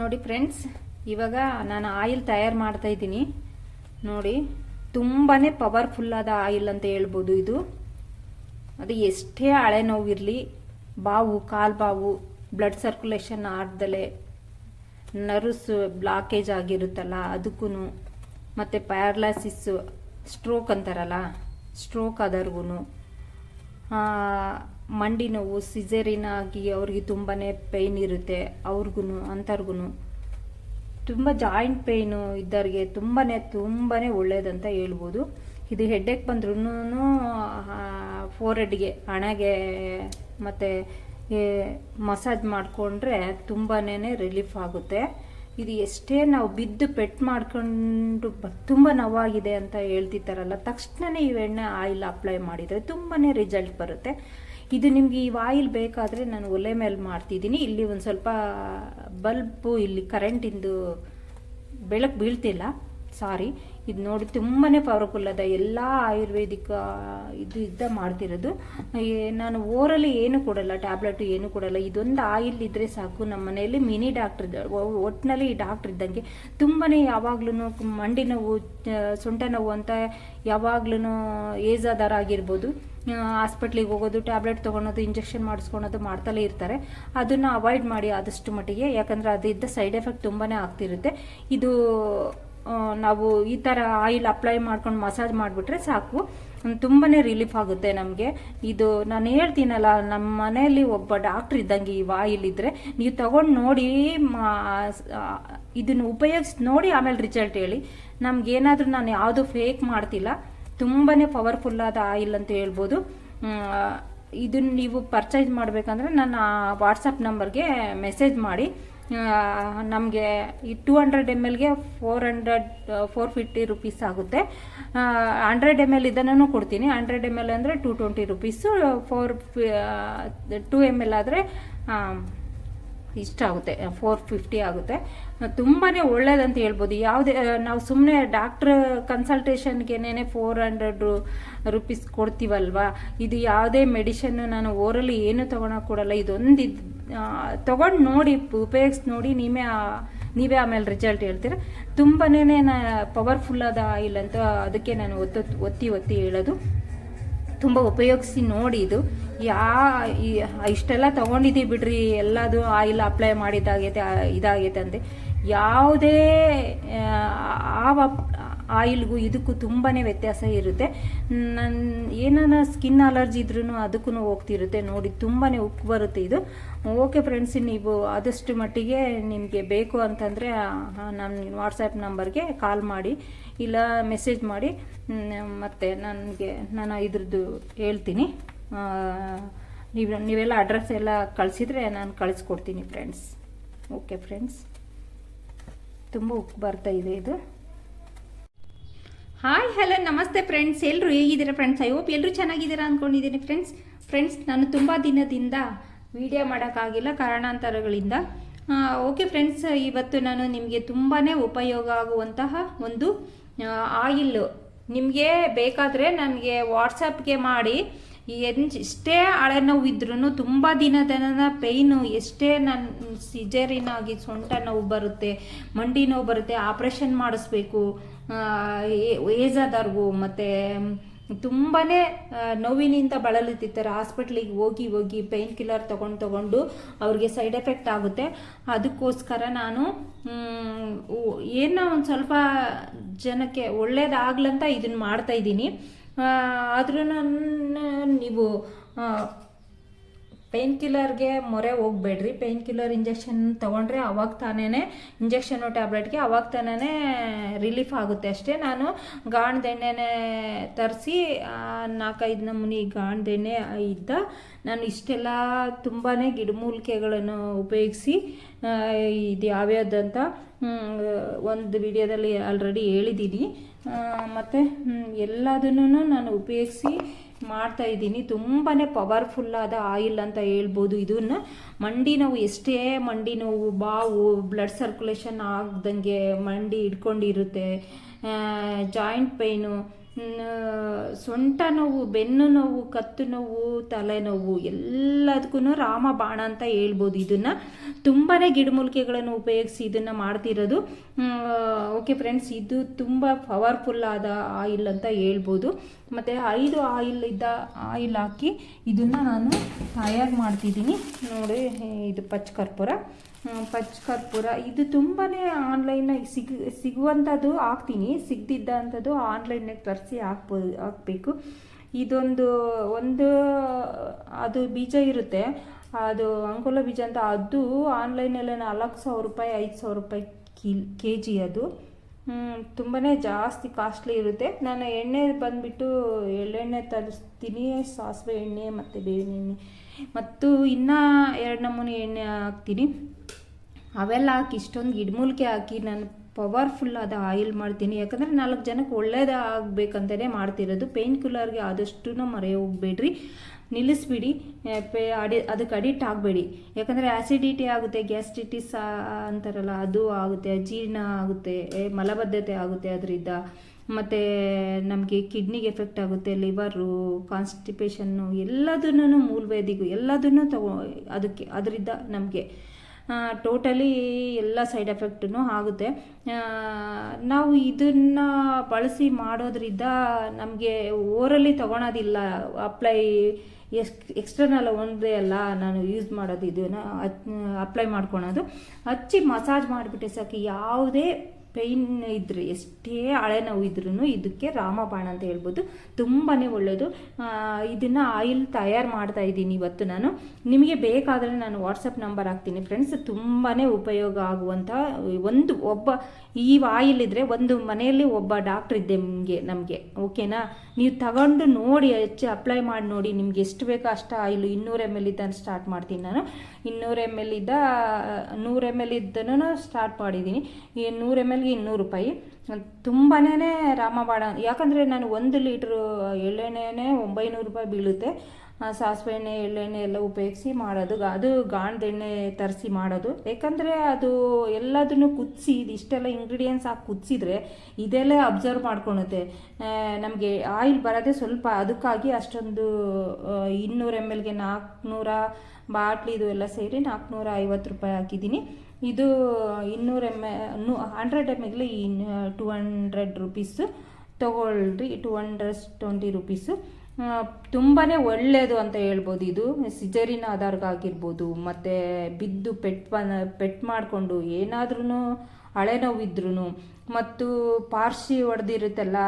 ನೋಡಿ ಫ್ರೆಂಡ್ಸ್, ಇವಾಗ ನಾನು ಆಯಿಲ್ ತಯಾರು ಮಾಡ್ತಾ ಇದ್ದೀನಿ. ನೋಡಿ ತುಂಬಾ ಪವರ್ಫುಲ್ಲಾದ ಆಯಿಲ್ ಅಂತ ಹೇಳ್ಬೋದು ಇದು. ಅದು ಎಷ್ಟೇ ಹಳೆ ನೋವಿರಲಿ, ಬಾವು, ಕಾಲು ಬಾವು ಬ್ಲಡ್ ಸರ್ಕ್ಯುಲೇಷನ್ ಆಡ್ದಲೆ ನರ್ವ್ಸ್ ಬ್ಲಾಕೇಜ್ ಆಗಿರುತ್ತಲ್ಲ ಅದಕ್ಕೂ ಮತ್ತು ಪ್ಯಾರಾಲಿಸಿಸ್ ಸ್ಟ್ರೋಕ್ ಅಂತಾರಲ್ಲ ಸ್ಟ್ರೋಕ್ ಆದವ್ರಿಗೂ ಮಂಡಿ ನೋವು ಸಿಜರಿನ ಆಗಿ ಅವ್ರಿಗೆ ತುಂಬಾ ಪೇಯ್ನ್ ಇರುತ್ತೆ. ಅವ್ರಿಗೂ ಅಂಥವ್ರಿಗೂ ತುಂಬ ಜಾಯಿಂಟ್ ಪೇಯ್ನು ಇದ್ದವ್ರಿಗೆ ತುಂಬಾ ತುಂಬಾ ಒಳ್ಳೇದಂತ ಹೇಳ್ಬೋದು. ಇದು ಹೆಡ್ಡೇಕ್ ಬಂದ್ರೂ ಫೋರ್ ಹೆಡ್ಗೆ ಹಣೆಗೆ ಮತ್ತು ಮಸಾಜ್ ಮಾಡಿಕೊಂಡ್ರೆ ತುಂಬಾ ರಿಲೀಫ್ ಆಗುತ್ತೆ. ಇದು ಎಷ್ಟೇ ನಾವು ಬಿದ್ದು ಪೆಟ್ಟು ಮಾಡ್ಕೊಂಡು ತುಂಬ ನೋವಾಗಿದೆ ಅಂತ ಹೇಳ್ತಿರ್ತಾರಲ್ಲ ತಕ್ಷಣನೇ ಈ ಎಣ್ಣೆ ಆಯಿಲ್ ಅಪ್ಲೈ ಮಾಡಿದರೆ ತುಂಬಾ ರಿಸಲ್ಟ್ ಬರುತ್ತೆ. ಇದು ನಿಮಗೆ ಈ ಆಯಿಲ್ ಬೇಕಾದರೆ ನಾನು ಒಲೆ ಮೇಲೆ ಮಾಡ್ತಿದ್ದೀನಿ. ಇಲ್ಲಿ ಒಂದು ಸ್ವಲ್ಪ ಬಲ್ಬು, ಇಲ್ಲಿ ಕರೆಂಟಿಂದು ಬೆಳಕು ಬೀಳ್ತಿಲ್ಲ ಸಾರಿ ಇದು ನೋಡಿ ತುಂಬಾ ಪವರ್ಫುಲ್ ಅದ. ಎಲ್ಲ ಆಯುರ್ವೇದಿಕ್ ಇದು ಇದ್ದ ಮಾಡ್ತಿರೋದು. ನಾನು ಓರಲ್ಲಿ ಏನು ಕೊಡಲ್ಲ ಟ್ಯಾಬ್ಲೆಟ್ ಏನು ಕೊಡಲ್ಲ. ಇದೊಂದು ಆಯಿಲ್ ಇದ್ರೆ ಸಾಕು. ನಮ್ಮ ಮನೆಯಲ್ಲಿ ಮಿನಿ ಡಾಕ್ಟರ್ ಒಟ್ಟಿನಲ್ಲಿ ಈ ಡಾಕ್ಟರ್ ಇದ್ದಂಗೆ ತುಂಬಾ ಯಾವಾಗ್ಲೂ ಮಂಡಿ ನೋವು ಸೊಂಟ ನೋವು ಅಂತ ಯಾವಾಗ್ಲೂ ಏಜ್ ಆಗಿರ್ಬೋದು. ಹಾಸ್ಪಿಟ್ಲಿಗೆ ಹೋಗೋದು ಟ್ಯಾಬ್ಲೆಟ್ ತೊಗೊಳೋದು ಇಂಜೆಕ್ಷನ್ ಮಾಡಿಸ್ಕೊಳೋದು ಮಾಡ್ತಲೇ ಇರ್ತಾರೆ. ಅದನ್ನು ಅವಾಯ್ಡ್ ಮಾಡಿ ಆದಷ್ಟು ಮಟ್ಟಿಗೆ. ಯಾಕಂದರೆ ಅದಿದ್ದ ಸೈಡ್ ಎಫೆಕ್ಟ್ ತುಂಬಾ ಆಗ್ತಿರುತ್ತೆ. ಇದು ನಾವು ಈ ಥರ ಆಯಿಲ್ ಅಪ್ಲೈ ಮಾಡ್ಕೊಂಡು ಮಸಾಜ್ ಮಾಡಿಬಿಟ್ರೆ ಸಾಕು. ತುಂಬಾ ರಿಲೀಫ್ ಆಗುತ್ತೆ ನಮಗೆ. ಇದು ನಾನು ಹೇಳ್ತೀನಲ್ಲ ನಮ್ಮ ಮನೆಯಲ್ಲಿ ಒಬ್ಬ ಡಾಕ್ಟ್ರ್ ಇದ್ದಂಗೆ ಈ ಆಯಿಲ್ ಇದ್ದರೆ ನೀವು ತಗೊಂಡು ನೋಡಿ ಇದನ್ನು ಉಪಯೋಗಿಸಿ ನೋಡಿ ಆಮೇಲೆ ರಿಸಲ್ಟ್ ಹೇಳಿ. ನಮ್ಗೇನಾದರೂ ನಾನು ಯಾವುದು ಫೇಕ್ ಮಾಡ್ತಿಲ್ಲ ತುಂಬಾ ಪವರ್ಫುಲ್ಲಾದ ಆಯಿಲ್ ಅಂತ ಹೇಳ್ಬೋದು. ಇದನ್ನು ನೀವು ಪರ್ಚೇಸ್ ಮಾಡಬೇಕಂದ್ರೆ ನನ್ನ ವಾಟ್ಸಪ್ ನಂಬರ್ಗೆ ಮೆಸೇಜ್ ಮಾಡಿ. ನಮಗೆ ಈ two hundred M ಎಲ್ಗೆ four hundred four fifty rupees ಆಗುತ್ತೆ. ಹಂಡ್ರೆಡ್ ಎಂ ಎಲ್ ಇದನ್ನು ಕೊಡ್ತೀನಿ. ಹಂಡ್ರೆಡ್ ಎಂ ಎಲ್ ಅಂದರೆ two twenty rupees four two M L ಆದರೆ ಇಷ್ಟ ಆಗುತ್ತೆ. ಫೋರ್ ಫಿಫ್ಟಿ ಆಗುತ್ತೆ. ತುಂಬಾ ಒಳ್ಳೇದಂತ ಹೇಳ್ಬೋದು. ಯಾವುದೇ ನಾವು ಸುಮ್ಮನೆ ಡಾಕ್ಟ್ರ್ ಕನ್ಸಲ್ಟೇಷನ್ಗೆನೇ ಫೋರ್ ಹಂಡ್ರೆಡ್ ರುಪೀಸ್ ಕೊಡ್ತೀವಲ್ವ? ಇದು ಯಾವುದೇ ಮೆಡಿಷನ್ನು ನಾನು ಓರಲ್ಲಿ ಏನು ತೊಗೊಳಕ್ಕೆ ಕೊಡಲ್ಲ. ಇದೊಂದು ಇದು ತೊಗೊಂಡು ನೋಡಿ, ಉಪಯೋಗಿಸಿ ನೋಡಿ ನೀವೇ ನೀವೇ ಆಮೇಲೆ ರಿಸಲ್ಟ್ ಹೇಳ್ತೀರ? ತುಂಬನೇ ಪವರ್ಫುಲ್ ಆದ ಆಯಿಲ್ ಅಂತ ಅದಕ್ಕೆ ನಾನು ಒತ್ತು ಒತ್ತಿ ಒತ್ತಿ ಹೇಳೋದು. ತುಂಬ ಉಪಯೋಗಿಸಿ ನೋಡಿ ಇದು. ಯಾ ಇಷ್ಟೆಲ್ಲ ತಗೊಂಡಿದ್ದೀವಿ ಬಿಡ್ರಿ, ಎಲ್ಲದು ಆಯಿಲ್ ಅಪ್ಲೈ ಮಾಡಿದ್ದಾಗೈತೆ, ಇದಾಗೈತೆ ಅಂದೆ. ಯಾವುದೇ ಆ ಆಯಿಲ್ಗೂ ಇದಕ್ಕೂ ತುಂಬಾ ವ್ಯತ್ಯಾಸ ಇರುತ್ತೆ. ನನ್ನ ಏನಾನ ಸ್ಕಿನ್ ಅಲರ್ಜಿ ಇದ್ರೂ ಅದಕ್ಕೂ ಹೋಗ್ತಿರುತ್ತೆ. ನೋಡಿ ತುಂಬಾ ಉಪ್ಪು ಬರುತ್ತೆ ಇದು. ಓಕೆ ಫ್ರೆಂಡ್ಸ್, ನೀವು ಆದಷ್ಟು ಮಟ್ಟಿಗೆ ನಿಮಗೆ ಬೇಕು ಅಂತಂದರೆ ನಮ್ಮ ವಾಟ್ಸಪ್ ನಂಬರ್ಗೆ ಕಾಲ್ ಮಾಡಿ, ಇಲ್ಲ ಮೆಸೇಜ್ ಮಾಡಿ. ಮತ್ತೆ ನನಗೆ, ನಾನು ಇದ್ರದ್ದು ಹೇಳ್ತೀನಿ. ನೀವು, ನೀವೆಲ್ಲ ಅಡ್ರೆಸ್ ಎಲ್ಲ ಕಳಿಸಿದ್ರೆ ನಾನು ಕಳಿಸ್ಕೊಡ್ತೀನಿ ಫ್ರೆಂಡ್ಸ್. Okay friends. ತುಂಬ ಉಪ್ಪು ಬರ್ತಾ ಇದೆ ಇದು. ಹಾಯ್ ಹಲೋ ನಮಸ್ತೆ ಫ್ರೆಂಡ್ಸ್ ಎಲ್ಲರೂ ಹೇಗಿದ್ದೀರಾ ಫ್ರೆಂಡ್ಸ್ ಐ ಹೋಪ್ ಎಲ್ಲರೂ ಚೆನ್ನಾಗಿದ್ದೀರಾ ಅಂದ್ಕೊಂಡಿದ್ದೀನಿ ಫ್ರೆಂಡ್ಸ್ ಫ್ರೆಂಡ್ಸ್ ನಾನು ತುಂಬ ದಿನದಿಂದ ವೀಡಿಯೋ ಮಾಡೋಕ್ಕಾಗಿಲ್ಲ, ಕಾರಣಾಂತರಗಳಿಂದ. ಓಕೆ ಫ್ರೆಂಡ್ಸ್ ಇವತ್ತು ನಾನು ನಿಮಗೆ ತುಂಬಾ ಉಪಯೋಗ ಆಗುವಂತಹ ಒಂದು ಆಯಿಲ್ಲು ನಿಮಗೆ ಬೇಕಾದರೆ ನನಗೆ ವಾಟ್ಸಪ್ಗೆ ಮಾಡಿ ಎನ್ ಎಷ್ಟೇ ಹಳೆ ನೋವು ಇದ್ರೂ ತುಂಬ ದಿನದ ಪೇಯ್ನು ಎಷ್ಟೇ ನನ್ನ ಸಿಜರಿನ್ ಆಗಿ ಸೊಂಟ ನೋವು ಬರುತ್ತೆ, ಮಂಡಿ ನೋವು ಬರುತ್ತೆ ಆಪ್ರೇಷನ್ ಮಾಡಿಸ್ಬೇಕು ಏಜ್ ಆದವ್ರಿಗೂ, ಮತ್ತು ತುಂಬಾ ನೋವಿನಿಂದ ಬಳಲುತ್ತಿರ್ತಾರೆ. ಹಾಸ್ಪಿಟ್ಲಿಗೆ ಹೋಗಿ ಹೋಗಿ ಪೇಯ್ನ್ ಕಿಲ್ಲರ್ ತೊಗೊಂಡು ತೊಗೊಂಡು ಅವ್ರಿಗೆ ಸೈಡ್ ಎಫೆಕ್ಟ್ ಆಗುತ್ತೆ. ಅದಕ್ಕೋಸ್ಕರ ನಾನು ಏನೋ ಒಂದು ಸ್ವಲ್ಪ ಜನಕ್ಕೆ ಒಳ್ಳೇದಾಗ್ಲಂತ ಇದನ್ನು ಮಾಡ್ತಾ ಇದ್ದೀನಿ. ಆದ್ರೂ ನೀವು ಪೇನ್ ಕಿಲ್ಲರ್ಗೆ ಮೊರೆ ಹೋಗ್ಬೇಡ್ರಿ. ಪೇನ್ ಕಿಲ್ಲರ್ ಇಂಜೆಕ್ಷನ್ ತೊಗೊಂಡ್ರೆ ಅವಾಗ ತಾನೇ ಇಂಜೆಕ್ಷನು ಟ್ಯಾಬ್ಲೆಟ್ಗೆ ಅವಾಗ ತಾನೇ ರಿಲೀಫ್ ಆಗುತ್ತೆ ಅಷ್ಟೇ. ನಾನು ಗಾಣದೆಣ್ಣೆನೇ ತರಿಸಿ ನಾಲ್ಕೈದು ನಮೂನಿ ಗಾಣದೆಣ್ಣೆ ಇದ್ದ ನಾನು ಇಷ್ಟೆಲ್ಲ ತುಂಬಾ ಗಿಡಮೂಲಿಕೆಗಳನ್ನು ಉಪಯೋಗಿಸಿ ಇದು ಯಾವ್ಯಾವುದಂತ ಒಂದು ವಿಡಿಯೋದಲ್ಲಿ ಆಲ್ರೆಡಿ ಹೇಳಿದ್ದೀನಿ. ಮತ್ತು ಎಲ್ಲದನ್ನು ನಾನು ಉಪಯೋಗಿಸಿ ಮಾಡ್ತಾ ಇದ್ದೀನಿ. ತುಂಬಾ ಪವರ್ಫುಲ್ಲಾದ ಆಯಿಲ್ ಅಂತ ಹೇಳ್ಬೋದು ಇದನ್ನು. ಮಂಡಿ ನೋವು, ಎಷ್ಟೇ ಮಂಡಿ ನೋವು, ಬಾವು ಬ್ಲಡ್ ಸರ್ಕ್ಯುಲೇಷನ್ ಆಗ್ದಂಗೆ ಮಂಡಿ ಹಿಡ್ಕೊಂಡಿರುತ್ತೆ. ಜಾಯಿಂಟ್ ಪೈನು ನ- ಸೊಂಟ ನೋವು, ಬೆನ್ನು ನೋವು, ಕತ್ತು ನೋವು ತಲೆನೋವು ಎಲ್ಲದಕ್ಕೂ ರಾಮ ಬಾಣ ಅಂತ ಹೇಳ್ಬೋದು ಇದನ್ನು. ತುಂಬಾ ಗಿಡಮೂಲಿಕೆಗಳನ್ನು ಉಪಯೋಗಿಸಿ ಇದನ್ನು ಮಾಡ್ತಿರೋದು. ಓಕೆ ಫ್ರೆಂಡ್ಸ್ ಇದು ತುಂಬ ಪವರ್ಫುಲ್ ಆದ ಆಯಿಲ್ ಅಂತ ಹೇಳ್ಬೋದು. ಮತ್ತು ಐದು ಆಯಿಲ್ ಇದ್ದ ಆಯಿಲ್ ಹಾಕಿ ಇದನ್ನು ನಾನು ತಯಾರು ಮಾಡ್ತಿದ್ದೀನಿ. ನೋಡಿ, ಇದು ಪಚ್ಚ ಕರ್ಪೂರ. ಹ್ಮ್, ಪಚ್ಚ ಕರ್ಪೂರ. ಇದು ತುಂಬಾ ಆನ್ಲೈನಾಗಿ ಸಿಗ್ ಸಿಗುವಂಥದ್ದು ಹಾಕ್ತೀನಿ. ಸಿಗ್ದಿದ್ದಂಥದ್ದು ಆನ್ಲೈನಾಗ ತರಿಸಿ ಹಾಕ್ಬೋದು ಹಾಕಬೇಕು. ಇದೊಂದು ಒಂದು ಅದು ಬೀಜ ಇರುತ್ತೆ. ಅದು ಅಂಕೋಲ ಬೀಜ ಅಂತ ಅದು ಆನ್ಲೈನಲ್ಲೇ ನಾಲ್ಕು ಸಾವಿರ ರೂಪಾಯಿ ಐದು ಸಾವಿರ ರೂಪಾಯಿ ಕಿಲ್ ಕೆ ಜಿ ಅದು. ತುಂಬಾ ಜಾಸ್ತಿ ಕಾಸ್ಟ್ಲಿ ಇರುತ್ತೆ. ನಾನು ಎಣ್ಣೆ ಬಂದುಬಿಟ್ಟು ಎಳ್ಳೆಣ್ಣೆ ತರಿಸ್ತೀನಿ ಸಾಸಿವೆ ಎಣ್ಣೆ ಮತ್ತು ಬೇವಿನ ಎಣ್ಣೆ. ಮತ್ತು ಇನ್ನೂ ಎರಡು ನಮೂನೆ ಎಣ್ಣೆ ಹಾಕ್ತೀನಿ. ಅವೆಲ್ಲ ಹಾಕಿ, ಇಷ್ಟೊಂದು ಗಿಡಮೂಲಿಕೆ ಹಾಕಿ ನಾನು ಪವರ್ಫುಲ್ ಆದ ಆಯಿಲ್ ಮಾಡ್ತೀನಿ. ಯಾಕಂದರೆ ನಾಲ್ಕು ಜನಕ್ಕೆ ಒಳ್ಳೇದಾಗಬೇಕಂತಲೇ ಮಾಡ್ತಿರೋದು. ಪೇಯ್ನ್ ಕಿಲ್ಲರ್ಗೆ ಆದಷ್ಟು ಮರೆ ಹೋಗ್ಬೇಡ್ರಿ. ನಿಲ್ಲಿಸ್ಬಿಡಿ. ಪೇ, ಅಡಿ, ಅದಕ್ಕೆ ಅಡಿಕ್ಟ್ ಆಗಬೇಡಿ. ಯಾಕಂದರೆ ಆ್ಯಸಿಡಿಟಿ ಆಗುತ್ತೆ ಗ್ಯಾಸ್ಟ್ರಿಟಿಸ್ ಅಂತಾರಲ್ಲ, ಅದು ಆಗುತ್ತೆ ಅಜೀರ್ಣ ಆಗುತ್ತೆ ಮಲಬದ್ಧತೆ ಆಗುತ್ತೆ ಅದರಿಂದ. ಮತ್ತು ನಮಗೆ ಕಿಡ್ನಿಗೆ ಎಫೆಕ್ಟ್ ಆಗುತ್ತೆ ಲಿವರು ಕಾನ್ಸ್ಟಿಪೇಷನ್ನು ಎಲ್ಲದನ್ನೂ ಮೂಲವೇದಿಗೂ ಎಲ್ಲದನ್ನು ತಗೋ, ಅದಕ್ಕೆ, ಅದರಿಂದ ನಮಗೆ ಟೋಟಲಿ ಎಲ್ಲ ಸೈಡ್ ಎಫೆಕ್ಟೂ ಆಗುತ್ತೆ. ನಾವು ಇದನ್ನು ಬಳಸಿ ಮಾಡೋದ್ರಿಂದ ನಮಗೆ ಓರಲ್ಲಿ ತೊಗೊಳೋದಿಲ್ಲ. ಅಪ್ಲೈ ಎಸ್ ಎಕ್ಸ್ಟರ್ನಲ್ ಒಂದೇ ಅಲ್ಲ, ನಾನು ಯೂಸ್ ಮಾಡೋದು ಇದನ್ನು ಅಪ್ಲೈ ಮಾಡ್ಕೊಳೋದು. ಹಚ್ಚಿ ಮಸಾಜ್ ಮಾಡಿಬಿಟ್ಟೆ ಸಾಕು, ಯಾವುದೇ ಪೇಯ್ನ್ ಇದ್ರೆ ಎಷ್ಟೇ ಹಳೆ ನೋವು ಇದ್ರೂ ಇದಕ್ಕೆ ರಾಮಬಾಣ ಅಂತ ಹೇಳ್ಬೋದು. ತುಂಬಾ ಒಳ್ಳೆಯದು ಇದನ್ನು ಆಯಿಲ್ ತಯಾರು ಮಾಡ್ತಾ ಇದ್ದೀನಿ ಇವತ್ತು ನಾನು. ನಿಮಗೆ ಬೇಕಾದರೆ ನಾನು ವಾಟ್ಸಪ್ ನಂಬರ್ ಹಾಕ್ತೀನಿ. ಫ್ರೆಂಡ್ಸ್ ತುಂಬಾ ಉಪಯೋಗ ಆಗುವಂಥ ಒಂದು ಒಬ್ಬ, ಈ ಆಯಿಲ್ ಇದ್ದರೆ ಒಂದು ಮನೆಯಲ್ಲಿ ಒಬ್ಬ ಡಾಕ್ಟ್ರ್ ಇದ್ದೆ ನಿಮಗೆ, ನಮಗೆ. ಓಕೆನಾ? ನೀವು ತಗೊಂಡು ನೋಡಿ, ಹೆಚ್ಚು ಅಪ್ಲೈ ಮಾಡಿ ನೋಡಿ ನಿಮ್ಗೆ ಎಷ್ಟು ಬೇಕೋ ಅಷ್ಟು ಆಯಿಲು ಇನ್ನೂರು ಎಂ ಎಲ್ ಇದ್ದ ಸ್ಟಾರ್ಟ್ ಮಾಡ್ತೀನಿ ನಾನು. ಇನ್ನೂರು ಎಂ ಎಲ್ ಇದ್ದ, ನೂರು ಎಂ ಎಲ್ ಇದ್ದನೂ ಸ್ಟಾರ್ಟ್ ಮಾಡಿದ್ದೀನಿ. ನೂರು ಎಂ ಎಲ್ಗೆ ಇನ್ನೂರು ರೂಪಾಯಿ. ತುಂಬಾ ರಾಮಬಾಣ, ಯಾಕಂದರೆ ನಾನು ಒಂದು ಲೀಟ್ರು ಎಳ್ಳೆಣ್ಣೆನೇ ಒಂಬೈನೂರು ರೂಪಾಯಿ ಬೀಳುತ್ತೆ. ಸಾಸಿವೆ ಎಣ್ಣೆ ಎಳ್ಳೆಣ್ಣೆ ಎಲ್ಲ ಉಪಯೋಗಿಸಿ ಮಾಡೋದು ಅದು ಗಾಣದೆಣ್ಣೆ ತರಿಸಿ ಮಾಡೋದು. ಯಾಕಂದರೆ ಅದು ಎಲ್ಲದನ್ನು ಕುದಿಸಿ, ಇದಿಷ್ಟೆಲ್ಲ ಇಂಗ್ರೀಡಿಯೆಂಟ್ಸ್ ಹಾಕಿ ಕುದಿಸಿದ್ರೆ ಇದೆಲ್ಲ ಅಬ್ಸರ್ವ್ ಮಾಡ್ಕೊಳುತ್ತೆ. ನಮಗೆ ಆಯಿಲ್ ಬರೋದೇ ಸ್ವಲ್ಪ ಅದಕ್ಕಾಗಿ ಅಷ್ಟೊಂದು ಇನ್ನೂರು ಎಂ ಎಲ್ಗೆ ನಾಲ್ಕುನೂರ ಬಾಟ್ಲಿದು ಎಲ್ಲ ಸೇರಿ ನಾಲ್ಕುನೂರ ಐವತ್ತು ರೂಪಾಯಿ ಹಾಕಿದ್ದೀನಿ. ಇದು ಇನ್ನೂರು ಎಂ ಎ ಹಂಡ್ರೆಡ್ ಎಂ ಎಲ್ಗೆ ಟು ಹಂಡ್ರೆಡ್ ರುಪೀಸು ತೊಗೊಳ್ರಿ ಟು ಹಂಡ್ರೆಡ್ ಟ್ವೆಂಟಿ ರುಪೀಸು ತುಂಬಾ ಒಳ್ಳೆಯದು ಅಂತ ಹೇಳ್ಬೋದು ಇದು. ಸಿಜರಿನ ಆಧಾರ್ಗಾಗಿರ್ಬೋದು ಮತ್ತು ಬಿದ್ದು ಪೆಟ್ ಪೆಟ್ ಮಾಡಿಕೊಂಡು ಏನಾದ್ರೂ ಹಳೆ ನೋವಿದ್ರೂ ಮತ್ತು ಪಾರ್ಸಿ ಹೊಡೆದಿರುತ್ತಲ್ಲ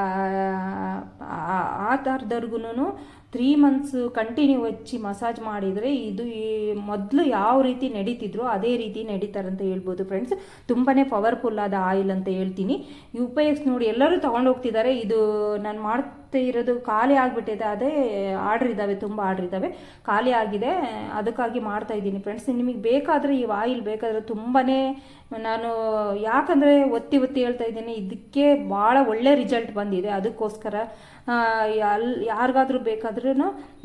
ಥರದವ್ರಿಗೂ ತ್ರೀ ಮಂತ್ಸ್ ಕಂಟಿನ್ಯೂ ಹಚ್ಚಿ ಮಸಾಜ್ ಮಾಡಿದರೆ ಇದು ಮೊದಲು ಯಾವ ರೀತಿ ನಡೀತಿದ್ರು ಅದೇ ರೀತಿ ನಡೀತಾರಂತ ಹೇಳ್ಬೋದು ಫ್ರೆಂಡ್ಸ್ ತುಂಬಾ ಪವರ್ಫುಲ್ ಆದ ಆಯಿಲ್ ಅಂತ ಹೇಳ್ತೀನಿ. ಈ ನೋಡಿ ಎಲ್ಲರೂ ಹೋಗ್ತಿದ್ದಾರೆ. ಇದು ನಾನು ಮಾಡ್ತಾ ಇರೋದು ಖಾಲಿ ಆಗಿಬಿಟ್ಟಿದೆ. ಅದೇ ಆರ್ಡ್ರ್ ಇದ್ದಾವೆ ತುಂಬ ಆರ್ಡ್ರ್ ಇದ್ದಾವೆ ಖಾಲಿ ಆಗಿದೆ. ಅದಕ್ಕಾಗಿ ಮಾಡ್ತಾ ಇದ್ದೀನಿ ಫ್ರೆಂಡ್ಸ್ ನಿಮಗೆ ಬೇಕಾದರೆ ಈ ಆಯಿಲ್ ಬೇಕಾದರೆ ತುಂಬಾ ನಾನು ಯಾಕಂದರೆ ಒತ್ತಿ ಒತ್ತಿ ಹೇಳ್ತಾ ಇದ್ದೀನಿ. ಇದಕ್ಕೆ ಭಾಳ ಒಳ್ಳೆ ರಿಸಲ್ಟ್ ಬಂದಿದೆ. ಅದಕ್ಕೋಸ್ಕರ ಎಲ್ ಯಾರಿಗಾದ್ರೂ ಬೇಕಾದ್ರೂ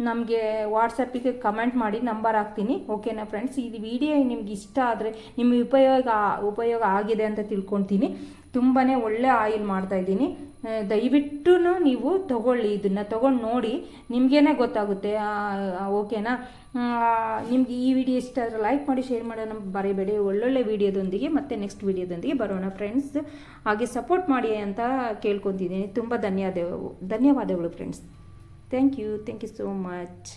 ನಮಗೆ ವಾಟ್ಸಪ್ಪಿಗೆ ಕಮೆಂಟ್ ಮಾಡಿ ನಂಬರ್ ಹಾಕ್ತೀನಿ, ಓಕೆನಾ ಫ್ರೆಂಡ್ಸ್? ಇದು ವಿಡಿಯೋ ನಿಮ್ಗೆ ಇಷ್ಟ ಆದರೆ, ನಿಮಗೆ ಉಪಯೋಗ ಉಪಯೋಗ ಆಗಿದೆ ಅಂತ ತಿಳ್ಕೊತೀನಿ ತುಂಬಾ ಒಳ್ಳೆ ಆಯಿಲ್ ಮಾಡ್ತಾ ಇದ್ದೀನಿ. ದಯವಿಟ್ಟು ನೀವು ತಗೊಳ್ಳಿ, ಇದನ್ನು ತಗೊಂಡು ನೋಡಿ, ನಿಮಗೇನೆ ಗೊತ್ತಾಗುತ್ತೆ. ಓಕೆನಾ ನಿಮ್ಗೆ ಈ ವಿಡಿಯೋ ಇಷ್ಟ ಆದರೆ ಲೈಕ್ ಮಾಡಿ ಶೇರ್ ಮಾಡೋಣ ಬರೀಬೇಡಿ. ಒಳ್ಳೊಳ್ಳೆ ವಿಡಿಯೋದೊಂದಿಗೆ ಮತ್ತೆ ನೆಕ್ಸ್ಟ್ ವಿಡಿಯೋದೊಂದಿಗೆ ಬರೋಣ ಫ್ರೆಂಡ್ಸ್ ಹಾಗೆ ಸಪೋರ್ಟ್ ಮಾಡಿ ಅಂತ ಕೇಳ್ಕೊತಿದ್ದೀನಿ. ತುಂಬ ಧನ್ಯವಾದ ಧನ್ಯವಾದಗಳು friends thank you thank you so much